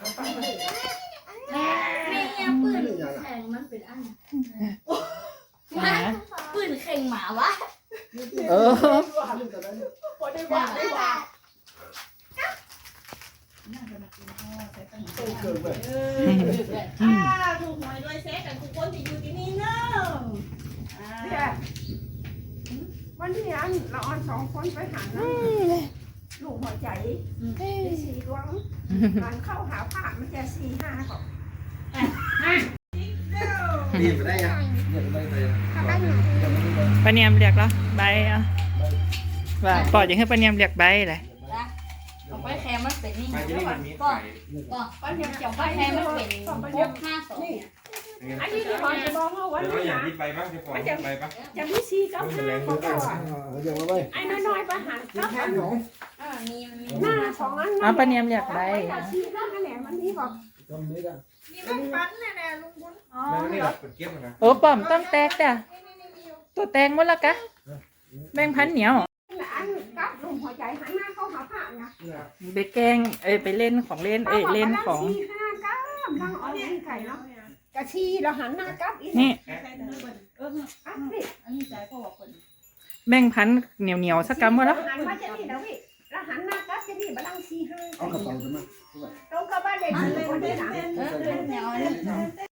แม่ยังปืนแข่งมันเป็นอันหมาปืนแข่งหมาวะเอออ่าถูกหวยด้วยเซ็กกันทุกคนที่อยู่ที่นี่เนอะอ่าเนี่ยวันนี้อันเราออนสองคนไปหาน้ลูกหัวใจสี่ด วงมันเข้าหาผ้ามันจะสี่ห้าก่อนรีบไปได้ยังเรียบไปได้เลยปาเนียมเรียกแล้วใบอะว่าปอดอย่างให้ปาเนียมเรียกใบเลยเอาไปแข่งมันเป็นนี่ไปที่นี่มันมีไข่ก็ป้าเนี่ยจะเอาไปไปแข่งมันเป็นป้าพเนี่ยวกห้าสองเนี่ยอันนี้ที่พอจะบอกว่าวันเดี๋ยวนี้อย่างนะที่ไปบ้างจะฟองไปบ้างจะมีสี่กับห้าของเราอะเดี๋ยวมาไว้ไอ้น้อยๆไปหากับ อันอ่ามีมันมีหน้าสองอันเอาปาเนียมเรียกใบสี่นั่นแหละมันนี่บอกตรงนี้กันนี่มันฟันแน่ๆลุงบุญอ๋อแม่นี่แบบเปิดเก็บนะโอ้ปอมต้องแตกจ้ะตัวแตงหมดและกะแบ่งพันเหนียวอันกับลุงหัวใจหันหน้าเข้าหาผ้านะไปแกล้งเอ้ยไปเล่นของเล่นเอ้ยเล่นของสี่ห้ากับนั่งออนไก่เนาะกะชีเราหันหน้ากับอีกนี่เอออันนี้อันนี้ใจก็บอกคนแบ่งพันเหนียวเหนียวๆสักกำหมดแล้วหันมาจะนี่นะพี่เราหันห น้ากับจะนี่บัลังสี่ห้าเอากระเป๋าใช่ไหมตรงกับบ้านเด็กอันที่เล่นคนเล่ที่นหลังเล่นเล่นเล่น